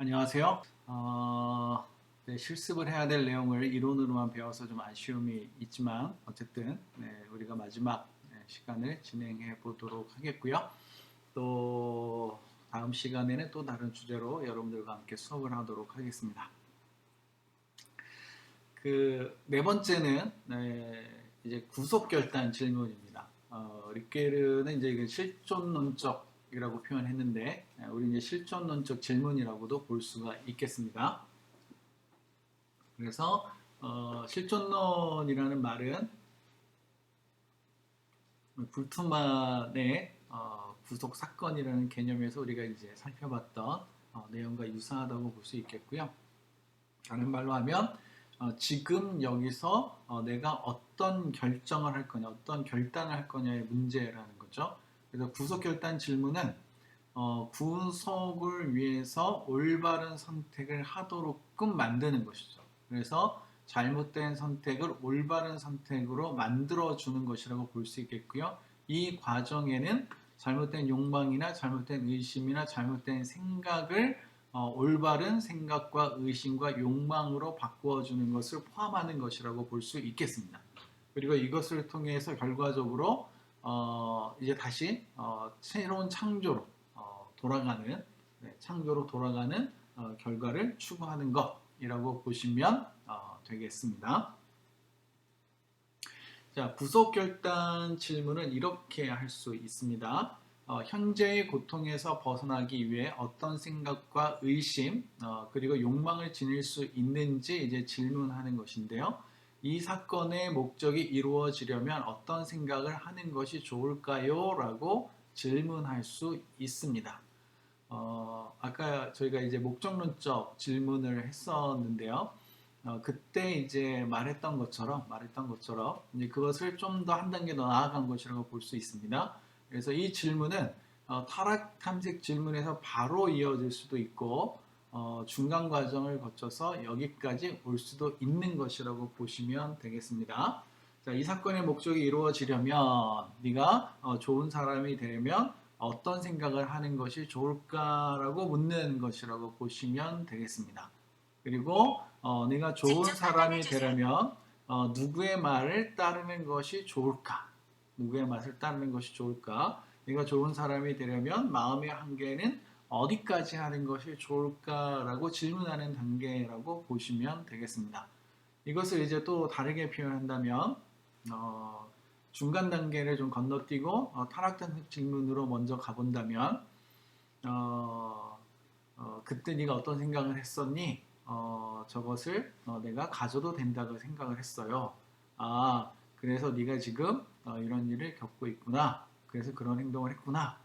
안녕하세요. 어, 네, 실습을 해야 될 내용을 이론으로만 배워서 좀 아쉬움이 있지만 어쨌든 네, 우리가 마지막 네, 시간을 진행해 보도록 하겠고요. 또 다음 시간에는 또 다른 주제로 여러분들과 함께 수업을 하도록 하겠습니다. 그 네 번째는 네, 이제 구속 결단 질문입니다. 어, 리케르는 이제 실존론적 이라고 표현했는데 네, 우리 이제 실존론적 질문이라고도 볼 수가 있겠습니다. 그래서 어, 실존론이라는 말은 불투만의 어, 구속 사건이라는 개념에서 우리가 이제 살펴봤던 어, 내용과 유사하다고 볼 수 있겠고요. 다른 말로 하면 어, 지금 여기서 어, 내가 어떤 결정을 할 거냐, 어떤 결단을 할 거냐의 문제라는 거죠. 그래서 구속 결단 질문은 어, 구속을 위해서 올바른 선택을 하도록끔 만드는 것이죠. 그래서 잘못된 선택을 올바른 선택으로 만들어 주는 것이라고 볼 수 있겠고요. 이 과정에는 잘못된 욕망이나 잘못된 의심이나 잘못된 생각을 어, 올바른 생각과 의심과 욕망으로 바꾸어 주는 것을 포함하는 것이라고 볼 수 있겠습니다. 그리고 이것을 통해서 결과적으로 어, 이제 다시 어, 새로운 창조로 어, 돌아가는 네, 창조로 돌아가는 어, 결과를 추구하는 것이라고 보시면 어, 되겠습니다. 자, 구속 결단 질문은 이렇게 할 수 있습니다. 어, 현재의 고통에서 벗어나기 위해 어떤 생각과 의심 어, 그리고 욕망을 지닐 수 있는지 이제 질문하는 것인데요. 이 사건의 목적이 이루어지려면 어떤 생각을 하는 것이 좋을까요? 라고 질문할 수 있습니다. 어, 아까 저희가 이제 목적론적 질문을 했었는데요. 어, 그때 이제 말했던 것처럼 말했던 것처럼 이제 그것을 좀 더 한 단계 더 나아간 것이라고 볼 수 있습니다. 그래서 이 질문은 어, 타락 탐색 질문에서 바로 이어질 수도 있고 어, 중간 과정을 거쳐서 여기까지 올 수도 있는 것이라고 보시면 되겠습니다. 자, 이 사건의 목적이 이루어지려면 네가 어, 좋은 사람이 되려면 어떤 생각을 하는 것이 좋을까라고 묻는 것이라고 보시면 되겠습니다. 그리고 어, 네가 좋은 사람이. 되려면 어, 누구의 말을 따르는 것이 좋을까? 누구의 말을 따르는 것이 좋을까? 네가 좋은 사람이 되려면 마음의 한계는 어디까지 하는 것이 좋을까라고 질문하는 단계라고 보시면 되겠습니다. 이것을 이제 또 다르게 표현한다면 어, 중간 단계를 좀 건너뛰고 어, 타락된 질문으로 먼저 가본다면 어, 어, 그때 네가 어떤 생각을 했었니? 어, 저것을 어, 내가 가져도 된다고 생각을 했어요. 아, 그래서 네가 지금 어, 이런 일을 겪고 있구나. 그래서 그런 행동을 했구나.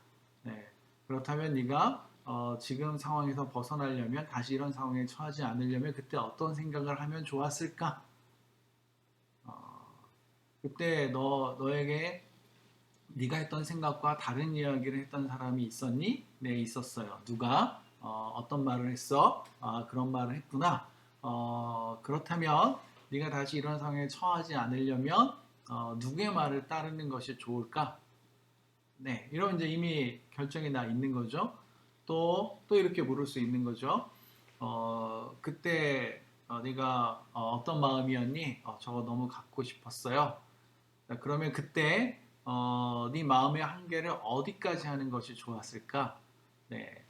네. 그렇다면 네가 어, 지금 상황에서 벗어나려면 다시 이런 상황에 처하지 않으려면 그때 어떤 생각을 하면 좋았을까? 어, 그때 너 너에게 네가 했던 생각과 다른 이야기를 했던 사람이 있었니? 네, 있었어요. 누가 어, 떤 말을 했어? 아, 그런 말을 했구나. 어, 그렇다면 네가 다시 이런 상황에 처하지 않으려면 어, 누구의 말을 따르는 것이 좋을까? 네, 이런 이제 이미 결정이 나 있는 거죠. 또, 또 이렇게 물을 수 있는 거죠. 어, 그때 어, 네가 어, 떤 마음이었니? 어, 저거 너무 갖고 싶었어요. 자, 그러면 그때 어, 네 마음의 한계를 어디까지 하는 것이 좋았을까? 네,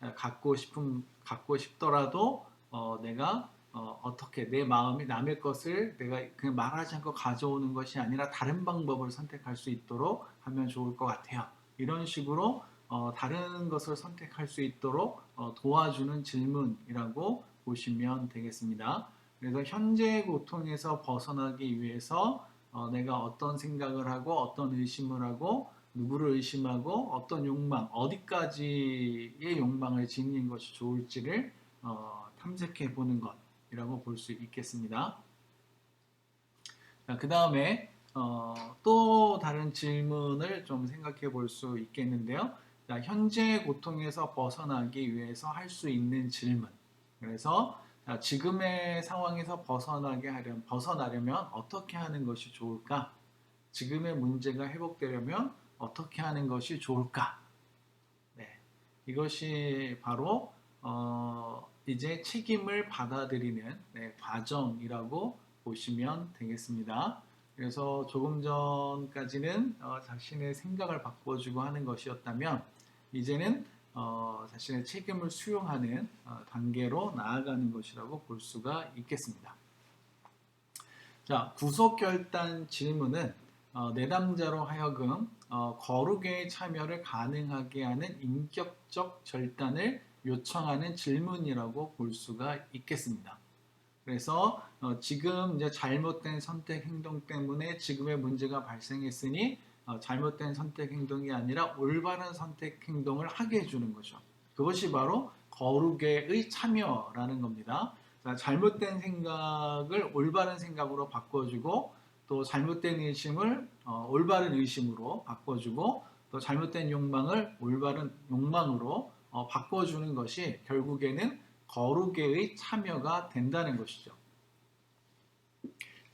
어, 갖고 싶은 갖고 싶더라도 어, 내가 어, 떻게내 마음이 남의 것을 내가 그냥 말하지 않고 가져오는 것이 아니라 다른 방법을 선택할 수 있도록 하면 좋을 것 같아요. 이런 식으로 어, 다른 것을 선택할 수 있도록 어, 도와주는 질문이라고 보시면 되겠습니다. 그래서 현재의 고통에서 벗어나기 위해서 어, 내가 어떤 생각을 하고 어떤 의심을 하고 누구를 의심하고 어떤 욕망 어디까지의 욕망을 지닌 것이 좋을지를 어, 탐색해 보는 것이라고 볼 수 있겠습니다. 그 다음에 어, 또 다른 질문을 좀 생각해 볼 수 있겠는데요. 자, 현재의 고통에서 벗어나기 위해서 할 수 있는 질문. 그래서 자, 지금의 상황에서 벗어나게 하려면 벗어나려면 어떻게 하는 것이 좋을까? 지금의 문제가 회복되려면 어떻게 하는 것이 좋을까? 네, 이것이 바로 어, 이제 책임을 받아들이는 네, 과정이라고 보시면 되겠습니다. 그래서 조금 전까지는 어, 자신의 생각을 바꿔주고 하는 것이었다면 이제는 어, 자신의 책임을 수용하는 어, 단계로 나아가는 것이라고 볼 수가 있겠습니다. 자, 구속결단 질문은 어, 내담자로 하여금 어, 거룩의 참여를 가능하게 하는 인격적 절단을 요청하는 질문이라고 볼 수가 있겠습니다. 그래서 어, 지금 이제 잘못된 선택 행동 때문에 지금의 문제가 발생했으니 어, 잘못된 선택 행동이 아니라 올바른 선택 행동을 하게 해주는 거죠. 그것이 바로 거룩의 참여라는 겁니다. 자, 잘못된 생각을 올바른 생각으로 바꿔주고 또 잘못된 의심을 어, 올바른 의심으로 바꿔주고 또 잘못된 욕망을 올바른 욕망으로 어, 바꿔주는 것이 결국에는 거룩의 참여가 된다는 것이죠.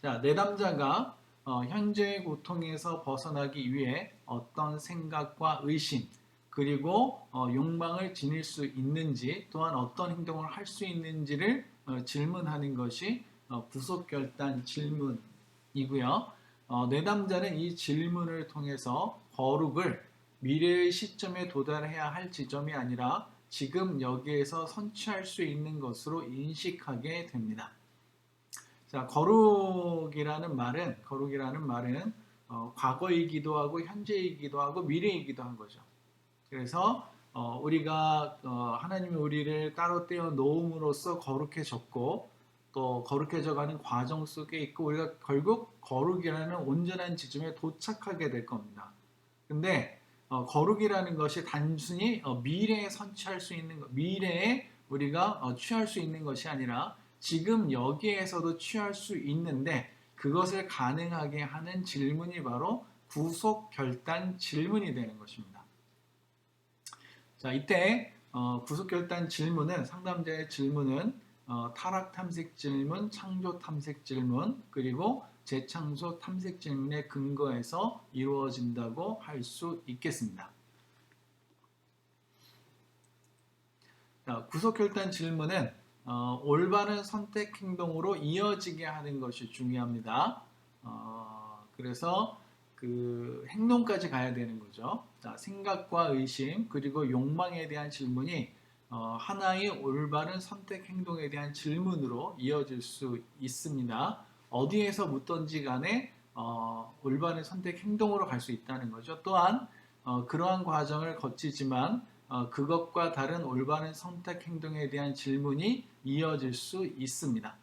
자, 내담자가 어, 현재의 고통에서 벗어나기 위해 어떤 생각과 의심 그리고 어, 욕망을 지닐 수 있는지 또한 어떤 행동을 할 수 있는지를 어, 질문하는 것이 어, 구속결단 질문이고요. 어, 내담자는 이 질문을 통해서 거룩을 미래의 시점에 도달해야 할 지점이 아니라 지금 여기에서 선취할 수 있는 것으로 인식하게 됩니다. 자, 거룩이라는 말은 거룩이라는 말은 어, 과거이기도 하고 현재이기도 하고 미래이기도 한 거죠. 그래서 어, 우리가 어, 하나님이 우리를 따로 떼어 놓음으로써 거룩해졌고 또 거룩해져가는 과정 속에 있고 우리가 결국 거룩이라는 온전한 지점에 도착하게 될 겁니다. 근데 어, 거룩이라는 것이 단순히 어, 미래에 선취할 수 있는 것, 미래에 우리가 어, 취할 수 있는 것이 아니라 지금 여기에서도 취할 수 있는데 그것을 가능하게 하는 질문이 바로 구속 결단 질문이 되는 것입니다. 자, 이때 어, 구속 결단 질문은 상담자의 질문은 어, 타락 탐색 질문, 창조 탐색 질문, 그리고 재창조 탐색 질문의 근거에서 이루어진다고 할 수 있겠습니다. 자, 구속 결단 질문은 어, 올바른 선택 행동으로 이어지게 하는 것이 중요합니다. 어, 그래서 그 행동까지 가야 되는 거죠. 자, 생각과 의심 그리고 욕망에 대한 질문이 어, 하나의 올바른 선택 행동에 대한 질문으로 이어질 수 있습니다. 어디에서 묻던지 간에 어, 올바른 선택 행동으로 갈 수 있다는 거죠. 또한 어, 그러한 과정을 거치지만 어, 그것과 다른 올바른 선택 행동에 대한 질문이 이어질 수 있습니다.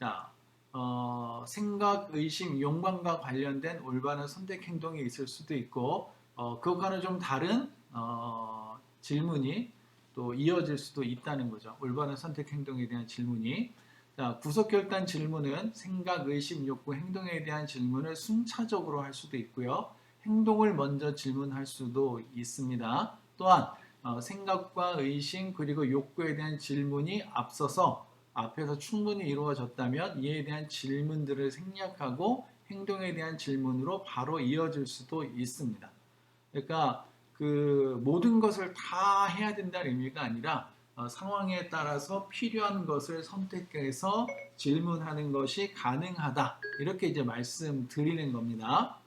자, 어, 생각, 의심, 욕망과 관련된 올바른 선택 행동이 있을 수도 있고 어, 그것과는 좀 다른 어, 질문이 또 이어질 수도 있다는 거죠. 올바른 선택 행동에 대한 질문이. 자, 구속 결단 질문은 생각, 의심, 욕구, 행동에 대한 질문을 순차적으로 할 수도 있고요. 행동을 먼저 질문할 수도 있습니다. 또한 어, 생각과 의심 그리고 욕구에 대한 질문이 앞서서 앞에서 충분히 이루어졌다면 이에 대한 질문들을 생략하고 행동에 대한 질문으로 바로 이어질 수도 있습니다. 그러니까 그 모든 것을 다 해야 된다는 의미가 아니라 어, 상황에 따라서 필요한 것을 선택해서 질문하는 것이 가능하다. 이렇게 이제 말씀드리는 겁니다.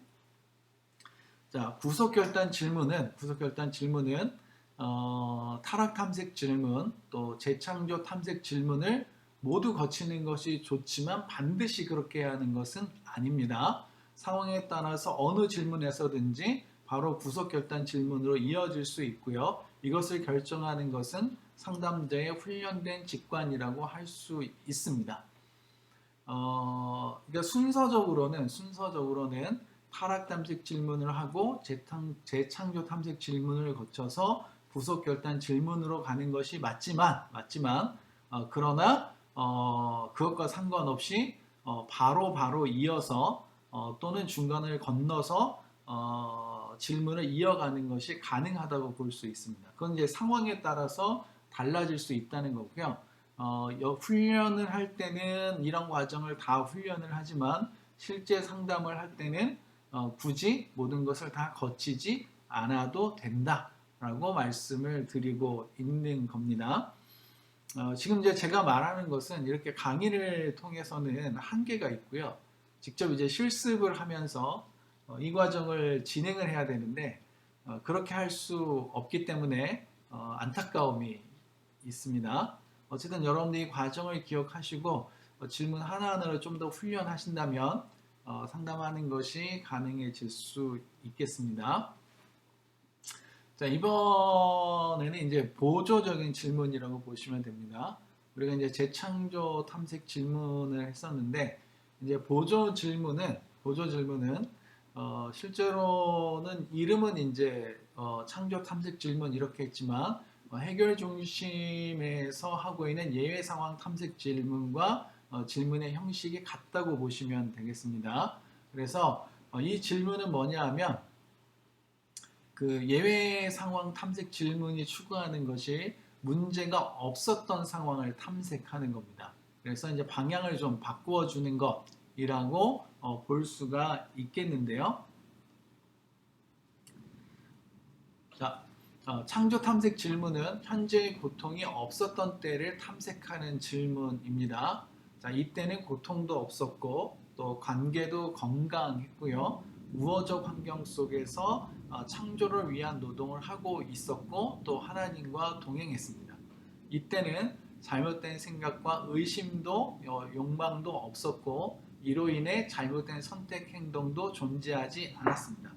자, 구속 결단 질문은 구속 결단 질문은 어, 타락 탐색 질문 또 재창조 탐색 질문을 모두 거치는 것이 좋지만 반드시 그렇게 하는 것은 아닙니다. 상황에 따라서 어느 질문에서든지 바로 구속 결단 질문으로 이어질 수 있고요. 이것을 결정하는 것은 상담자의 훈련된 직관이라고 할 수 있습니다. 어, 그러니까 순서적으로는 순서적으로는 타락 탐색 질문을 하고 재탕, 재창조 탐색 질문을 거쳐서 구속 결단 질문으로 가는 것이 맞지만 맞지만 어, 그러나 어, 그것과 상관없이 어, 바로 바로 이어서 어, 또는 중간을 건너서 어, 질문을 이어가는 것이 가능하다고 볼 수 있습니다. 그건 이제 상황에 따라서 달라질 수 있다는 거고요. 어, 훈련을 할 때는 이런 과정을 다 훈련을 하지만 실제 상담을 할 때는 어, 굳이 모든 것을 다 거치지 않아도 된다 라고 말씀을 드리고 있는 겁니다. 어, 지금 이제 제가 말하는 것은 이렇게 강의를 통해서는 한계가 있고요. 직접 이제 실습을 하면서 어, 이 과정을 진행을 해야 되는데 어, 그렇게 할 수 없기 때문에 어, 안타까움이 있습니다. 어쨌든 여러분들이 이 과정을 기억하시고 어, 질문 하나하나를 좀더 훈련하신다면 어, 상담하는 것이 가능해질 수 있겠습니다. 자, 이번에는 이제 보조적인 질문이라고 보시면 됩니다. 우리가 이제 재창조 탐색 질문을 했었는데, 이제 보조 질문은, 보조 질문은, 어, 실제로는 이름은 이제 어, 창조 탐색 질문 이렇게 했지만, 어, 해결 중심에서 하고 있는 예외 상황 탐색 질문과 어, 질문의 형식이 같다고 보시면 되겠습니다. 그래서 어, 이 질문은 뭐냐 하면, 그 예외 상황 탐색 질문이 추구하는 것이 문제가 없었던 상황을 탐색하는 겁니다. 그래서 이제 방향을 좀 바꾸어 주는 것이라고 어, 볼 수가 있겠는데요. 자, 어, 창조 탐색 질문은 현재 고통이 없었던 때를 탐색하는 질문입니다. 자, 이때는 고통도 없었고 또 관계도 건강했고요. 우호적 환경 속에서 어, 창조를 위한 노동을 하고 있었고 또 하나님과 동행했습니다. 이때는 잘못된 생각과 의심도 어, 욕망도 없었고 이로 인해 잘못된 선택 행동도 존재하지 않았습니다.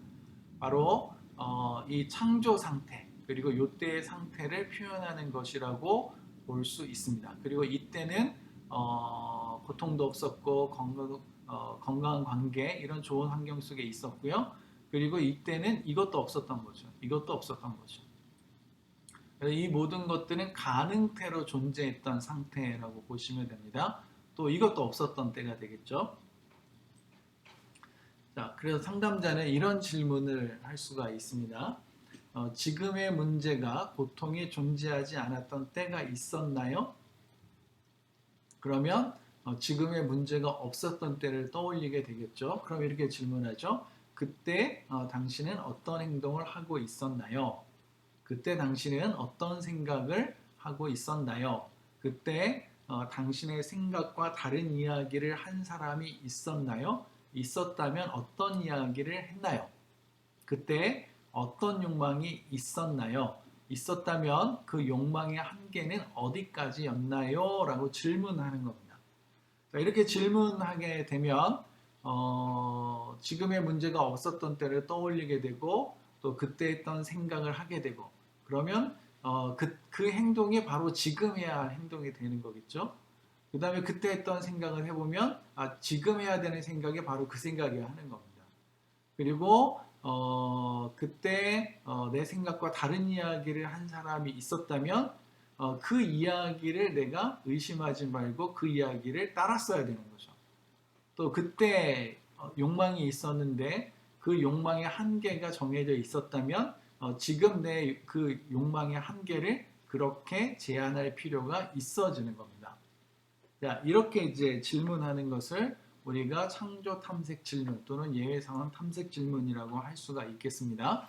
바로 어, 이 창조 상태 그리고 이때의 상태를 표현하는 것이라고 볼 수 있습니다. 그리고 이때는 어, 고통도 없었고 건강, 어, 건강한 관계 이런 좋은 환경 속에 있었고요. 그리고 이때는 이것도 없었던 거죠. 이것도 없었던 거죠. 이 모든 것들은 가능태로 존재했던 상태라고 보시면 됩니다. 또 이것도 없었던 때가 되겠죠. 자, 그래서 상담자는 이런 질문을 할 수가 있습니다. 어, 지금의 문제가 고통이 존재하지 않았던 때가 있었나요? 그러면 어, 지금의 문제가 없었던 때를 떠올리게 되겠죠. 그럼 이렇게 질문하죠. 그때 어, 당신은 어떤 행동을 하고 있었나요? 그때 당신은 어떤 생각을 하고 있었나요? 그때 어, 당신의 생각과 다른 이야기를 한 사람이 있었나요? 있었다면 어떤 이야기를 했나요? 그때 어떤 욕망이 있었나요? 있었다면 그 욕망의 한계는 어디까지였나요? 라고 질문하는 겁니다. 자, 이렇게 질문하게 되면 어, 지금의 문제가 없었던 때를 떠올리게 되고 또 그때 했던 생각을 하게 되고 그러면 어, 그, 그 행동이 바로 지금 해야 할 행동이 되는 거겠죠. 그 다음에 그때 했던 생각을 해보면 아, 지금 해야 되는 생각이 바로 그 생각이야 하는 겁니다. 그리고 어, 그때 어, 내 생각과 다른 이야기를 한 사람이 있었다면 어, 그 이야기를 내가 의심하지 말고 그 이야기를 따랐어야 되는 거죠. 또 그때 어, 욕망이 있었는데 그 욕망의 한계가 정해져 있었다면 어, 지금 내 그 욕망의 한계를 그렇게 제한할 필요가 있어지는 겁니다. 자, 이렇게 이제 질문하는 것을 우리가 창조 탐색 질문 또는 예외 상황 탐색 질문이라고 할 수가 있겠습니다.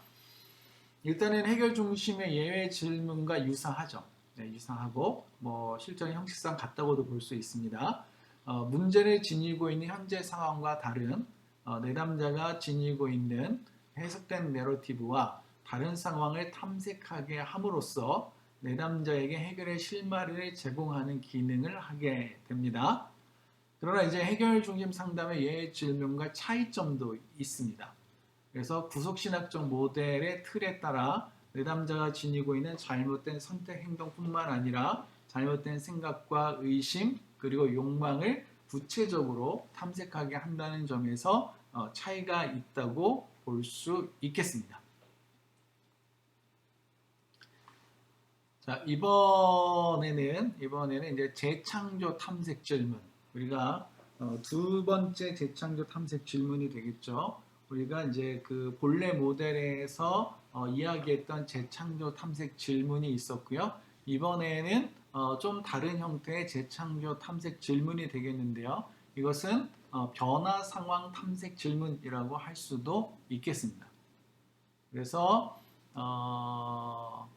일단은 해결 중심의 예외 질문과 유사하죠. 네, 유사하고 뭐 실전 형식상 같다고도 볼 수 있습니다. 어, 문제를 지니고 있는 현재 상황과 다른 어, 내담자가 지니고 있는 해석된 내러티브와 다른 상황을 탐색하게 함으로써 내담자에게 해결의 실마리를 제공하는 기능을 하게 됩니다. 그러나 이제 해결 중심 상담의 예외 질문과 차이점도 있습니다. 그래서 구속신학적 모델의 틀에 따라 내담자가 지니고 있는 잘못된 선택 행동뿐만 아니라 잘못된 생각과 의심 그리고 욕망을 구체적으로 탐색하게 한다는 점에서 어, 차이가 있다고 볼 수 있겠습니다. 자 이번에는 이번에는 이제 재창조 탐색 질문 우리가 어, 두 번째 재창조 탐색 질문이 되겠죠. 우리가 이제 그 본래 모델에서 어, 이야기했던 재창조 탐색 질문이 있었고요. 이번에는 어, 좀 다른 형태의 재창조 탐색 질문이 되겠는데요. 이것은 어, 변화 상황 탐색 질문이라고 할 수도 있겠습니다. 그래서 어,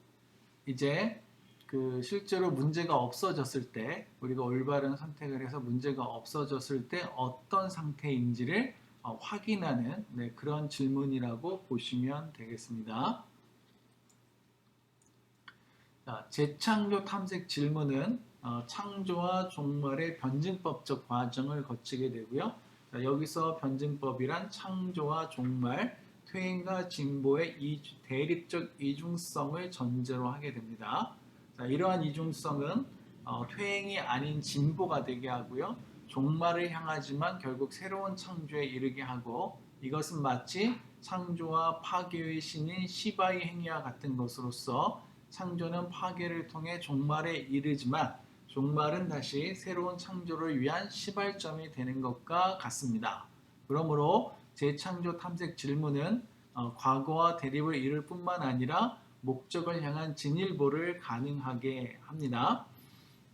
이제 그 실제로 문제가 없어졌을 때 우리가 올바른 선택을 해서 문제가 없어졌을 때 어떤 상태인지를 어, 확인하는 네, 그런 질문이라고 보시면 되겠습니다. 자, 재창조 탐색 질문은 어, 창조와 종말의 변증법적 과정을 거치게 되고요. 자, 여기서 변증법이란 창조와 종말, 퇴행과 진보의 이주- 대립적 이중성을 전제로 하게 됩니다. 자, 이러한 이중성은 어, 퇴행이 아닌 진보가 되게 하고요. 종말을 향하지만 결국 새로운 창조에 이르게 하고 이것은 마치 창조와 파괴의 신인 시바의 행위와 같은 것으로서 창조는 파괴를 통해 종말에 이르지만 종말은 다시 새로운 창조를 위한 시발점이 되는 것과 같습니다. 그러므로 재창조 탐색 질문은 어, 과거와 대립을 이룰 뿐만 아니라 목적을 향한 진일보를 가능하게 합니다.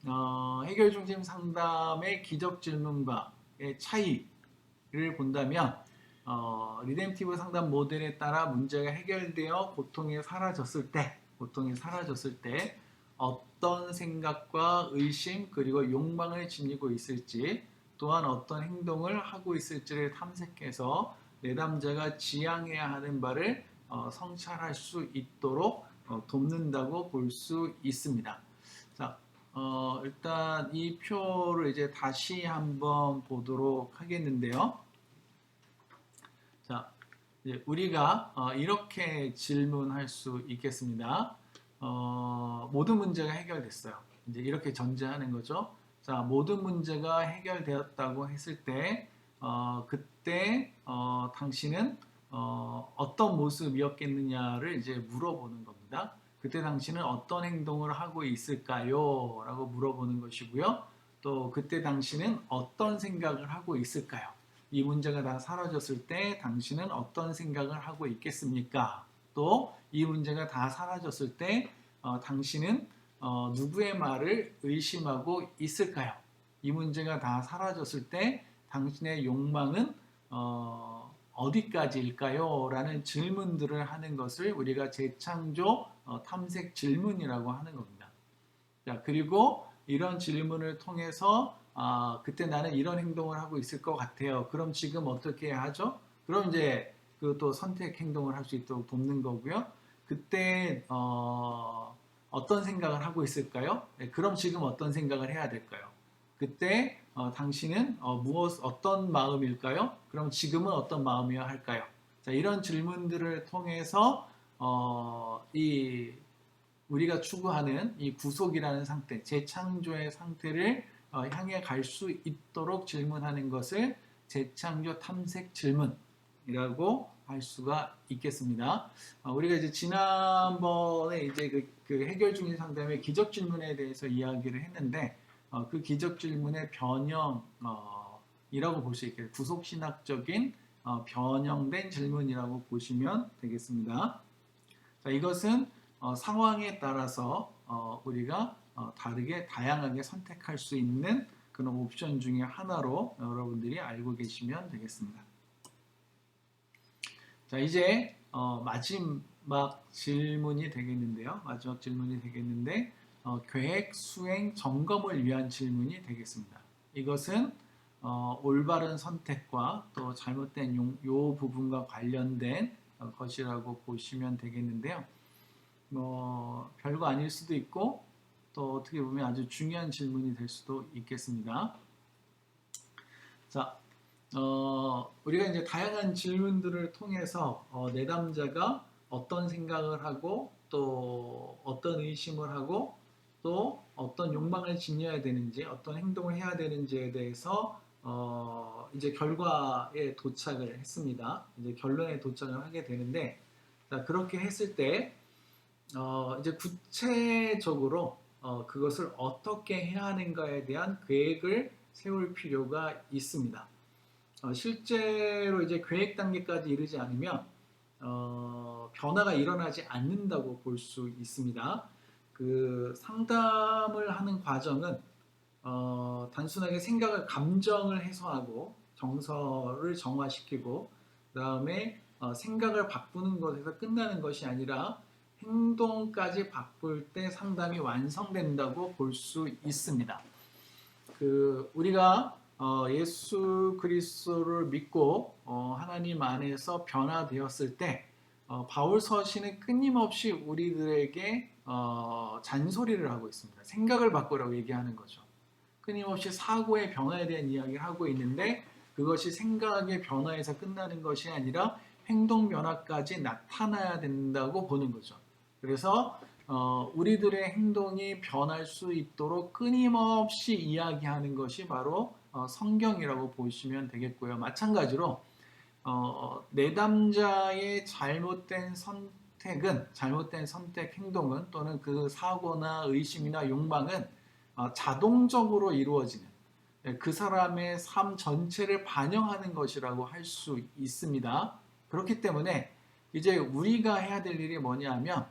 어, 해결 중심 상담의 기적 질문과의 차이를 본다면 어, 리뎀티브 상담 모델에 따라 문제가 해결되어 고통이 사라졌을 때, 고통이 사라졌을 때 어떤 생각과 의심 그리고 욕망을 지니고 있을지 또한 어떤 행동을 하고 있을지를 탐색해서 내담자가 지향해야 하는 바를 어, 성찰할 수 있도록 어, 돕는다고 볼 수 있습니다. 자, 어, 일단 이 표를 이제 다시 한번 보도록 하겠는데요. 자, 우리가 어, 이렇게 질문할 수 있겠습니다. 어, 모든 문제가 해결됐어요. 이제 이렇게 전제하는 거죠. 자, 모든 문제가 해결되었다고 했을 때, 어, 그때 어, 당신은 어, 어떤 모습이었겠느냐를 이제 물어보는 겁니다. 그때 당신은 어떤 행동을 하고 있을까요? 라고 물어보는 것이고요. 또 그때 당신은 어떤 생각을 하고 있을까요? 이 문제가 다 사라졌을 때 당신은 어떤 생각을 하고 있겠습니까? 또 이 문제가 다 사라졌을 때 어, 당신은 어, 누구의 말을 의심하고 있을까요? 이 문제가 다 사라졌을 때 당신의 욕망은 어, 어디까지일까요? 라는 질문들을 하는 것을 우리가 재창조 어, 탐색 질문이라고 하는 겁니다. 자, 그리고 이런 질문을 통해서 아, 그때 나는 이런 행동을 하고 있을 것 같아요. 그럼 지금 어떻게 하죠? 그럼 이제 그 또 선택 행동을 할 수 있도록 돕는 거고요. 그때 어, 어떤 생각을 하고 있을까요? 네, 그럼 지금 어떤 생각을 해야 될까요? 그때 어, 당신은 어, 무엇 어떤 마음일까요? 그럼 지금은 어떤 마음이어야 할까요? 자, 이런 질문들을 통해서 어, 이 우리가 추구하는 이 구속이라는 상태, 재창조의 상태를 어, 향해 갈 수 있도록 질문하는 것을 재창조 탐색 질문이라고 할 수가 있겠습니다. 어, 우리가 이제 지난번에 이제 그, 그 해결 중인 상담의 기적 질문에 대해서 이야기를 했는데 어, 그 기적 질문의 변형이라고 볼 수 있겠어요. 구속 신학적인 어, 변형된 질문이라고 보시면 되겠습니다. 자, 이것은 어, 상황에 따라서 어, 우리가 어, 다르게 다양하게 선택할 수 있는 그런 옵션 중에 하나로 여러분들이 알고 계시면 되겠습니다. 자, 이제 어, 마지막 질문이 되겠는데요. 마지막 질문이 되겠는데 어, 계획 수행 점검을 위한 질문이 되겠습니다. 이것은 어, 올바른 선택과 또 잘못된 용, 요 부분과 관련된 어, 것이라고 보시면 되겠는데요. 뭐 별거 아닐 수도 있고 또 어떻게 보면 아주 중요한 질문이 될 수도 있겠습니다. 자, 어, 우리가 이제 다양한 질문들을 통해서 어, 내담자가 어떤 생각을 하고 또 어떤 의심을 하고 또 어떤 욕망을 지녀야 되는지 어떤 행동을 해야 되는지에 대해서 어, 이제 결과에 도착을 했습니다. 이제 결론에 도착을 하게 되는데 자, 그렇게 했을 때 어, 이제 구체적으로 어, 그것을 어떻게 해야 하는가에 대한 계획을 세울 필요가 있습니다. 어, 실제로 이제 계획 단계까지 이르지 않으면 어, 변화가 일어나지 않는다고 볼 수 있습니다. 그 상담을 하는 과정은 어, 단순하게 생각을 감정을 해소하고 정서를 정화시키고 그다음에 어, 생각을 바꾸는 것에서 끝나는 것이 아니라 행동까지 바꿀 때 상당히 완성된다고 볼 수 있습니다. 그 우리가 어, 예수 그리스도를 믿고 어, 하나님 안에서 변화되었을 때 어, 바울 서신은 끊임없이 우리들에게 어, 잔소리를 하고 있습니다. 생각을 바꾸라고 얘기하는 거죠. 끊임없이 사고의 변화에 대한 이야기를 하고 있는데 그것이 생각의 변화에서 끝나는 것이 아니라 행동 변화까지 나타나야 된다고 보는 거죠. 그래서 어, 우리들의 행동이 변할 수 있도록 끊임없이 이야기하는 것이 바로 어, 성경이라고 보시면 되겠고요. 마찬가지로 어, 내담자의 잘못된 선택은 잘못된 선택 행동은 또는 그 사고나 의심이나 욕망은 어, 자동적으로 이루어지는 예, 그 사람의 삶 전체를 반영하는 것이라고 할 수 있습니다. 그렇기 때문에 이제 우리가 해야 될 일이 뭐냐면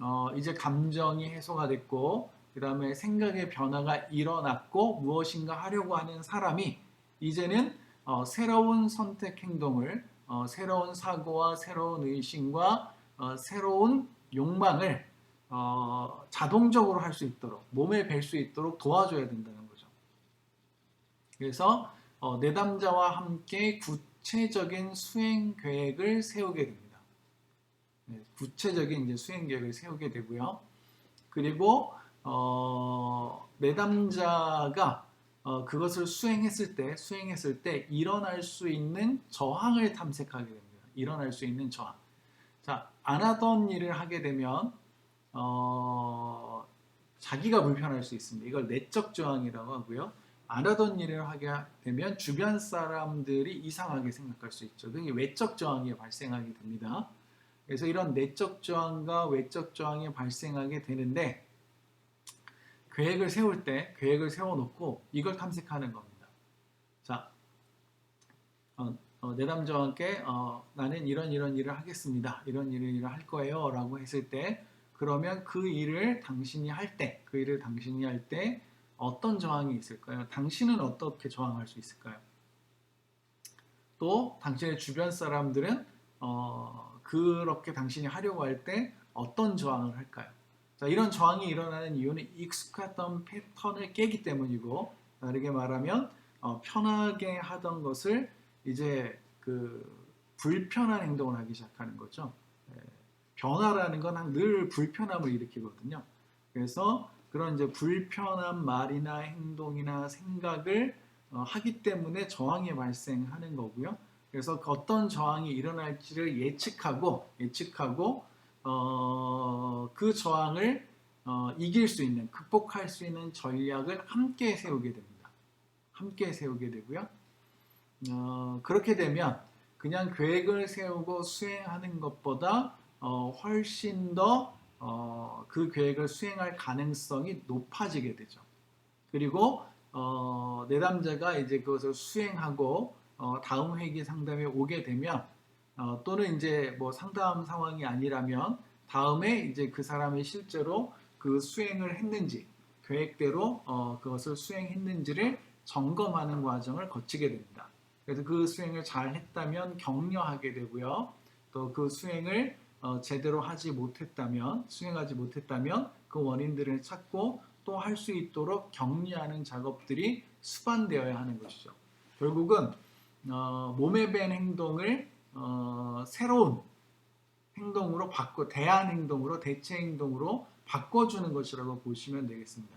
어, 이제 감정이 해소가 됐고 그 다음에 생각의 변화가 일어났고 무엇인가 하려고 하는 사람이 이제는 어, 새로운 선택 행동을 어, 새로운 사고와 새로운 의심과 어, 새로운 욕망을 어, 자동적으로 할 수 있도록 몸에 뵐 수 있도록 도와줘야 된다는 거죠. 그래서 어, 내담자와 함께 구체적인 수행 계획을 세우게 됩니다. 네, 구체적인 이제 수행 계획을 세우게 되고요. 그리고 어, 내담자가 어, 그것을 수행했을 때 수행했을 때 일어날 수 있는 저항을 탐색하게 됩니다. 일어날 수 있는 저항. 자, 안 하던 일을 하게 되면 어, 자기가 불편할 수 있습니다. 이걸 내적 저항이라고 하고요. 안 하던 일을 하게 되면 주변 사람들이 이상하게 생각할 수 있죠. 그게 외적 저항이 발생하게 됩니다. 그래서 이런 내적 저항과 외적 저항이 발생하게 되는데 계획을 세울 때 계획을 세워놓고 이걸 탐색하는 겁니다. 자, 어, 어, 내담자와 함께 어, 나는 이런 이런 일을 하겠습니다. 이런 일을, 일을 할 거예요. 라고 했을 때 그러면 그 일을 당신이 할 때, 그 일을 당신이 할 때 어떤 저항이 있을까요? 당신은 어떻게 저항할 수 있을까요? 또 당신의 주변 사람들은 어, 그렇게 당신이 하려고 할 때 어떤 저항을 할까요? 자, 이런 저항이 일어나는 이유는 익숙했던 패턴을 깨기 때문이고 다르게 말하면 어, 편하게 하던 것을 이제 그 불편한 행동을 하기 시작하는 거죠. 예, 변화라는 건 늘 불편함을 일으키거든요. 그래서 그런 이제 불편한 말이나 행동이나 생각을 어, 하기 때문에 저항이 발생하는 거고요. 그래서 그 어떤 저항이 일어날지를 예측하고 예측하고 어, 그 저항을 어, 이길 수 있는 극복할 수 있는 전략을 함께 세우게 됩니다. 함께 세우게 되고요. 어, 그렇게 되면 그냥 계획을 세우고 수행하는 것보다 어, 훨씬 더 어, 그 계획을 수행할 가능성이 높아지게 되죠. 그리고 어, 내담자가 이제 그것을 수행하고 어, 다음 회기 상담에 오게 되면 어, 또는 이제 뭐 상담 상황이 아니라면 다음에 이제 그 사람이 실제로 그 수행을 했는지 계획대로 어, 그것을 수행했는지를 점검하는 과정을 거치게 됩니다. 그래서 그 수행을 잘 했다면 격려하게 되고요. 또 그 수행을 어, 제대로 하지 못했다면 수행하지 못했다면 그 원인들을 찾고 또 할 수 있도록 격려하는 작업들이 수반되어야 하는 것이죠. 결국은 어, 몸에 밴 행동을 어, 새로운 행동으로 바꿔 대안 행동으로 대체 행동으로 바꿔주는 것이라고 보시면 되겠습니다.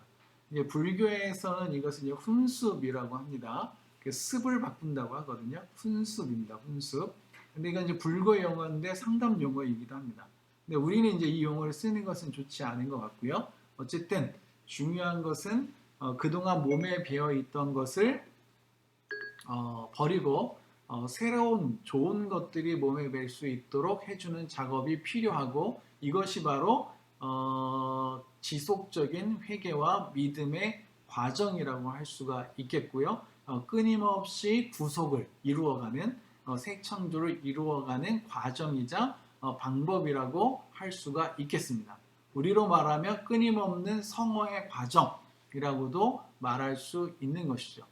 이제 불교에서는 이것을 훈습이라고 합니다. 그 습을 바꾼다고 하거든요. 훈습입니다. 훈습. 근데 이건 이제 불교 용어인데 상담 용어이기도 합니다. 근데 우리는 이제 이 용어를 쓰는 것은 좋지 않은 것 같고요. 어쨌든 중요한 것은 어, 그동안 몸에 배어 있던 것을 어, 버리고 어, 새로운 좋은 것들이 몸에 뵐 수 있도록 해주는 작업이 필요하고 이것이 바로 어, 지속적인 회개와 믿음의 과정이라고 할 수가 있겠고요. 어, 끊임없이 구속을 이루어가는 어, 새 창조를 이루어가는 과정이자 어, 방법이라고 할 수가 있겠습니다. 우리로 말하면 끊임없는 성화의 과정이라고도 말할 수 있는 것이죠.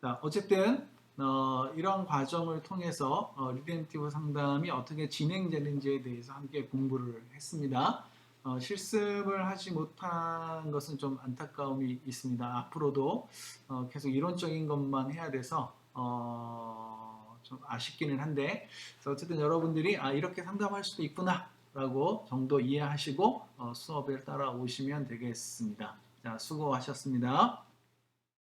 자, 어쨌든 어, 이런 과정을 통해서 어, 리덴티브 상담이 어떻게 진행되는지에 대해서 함께 공부를 했습니다. 어, 실습을 하지 못한 것은 좀 안타까움이 있습니다. 앞으로도 어, 계속 이론적인 것만 해야 돼서 어, 좀 아쉽기는 한데 어쨌든 여러분들이 아 이렇게 상담할 수도 있구나 라고 정도 이해하시고 어, 수업에 따라오시면 되겠습니다. 자 수고하셨습니다.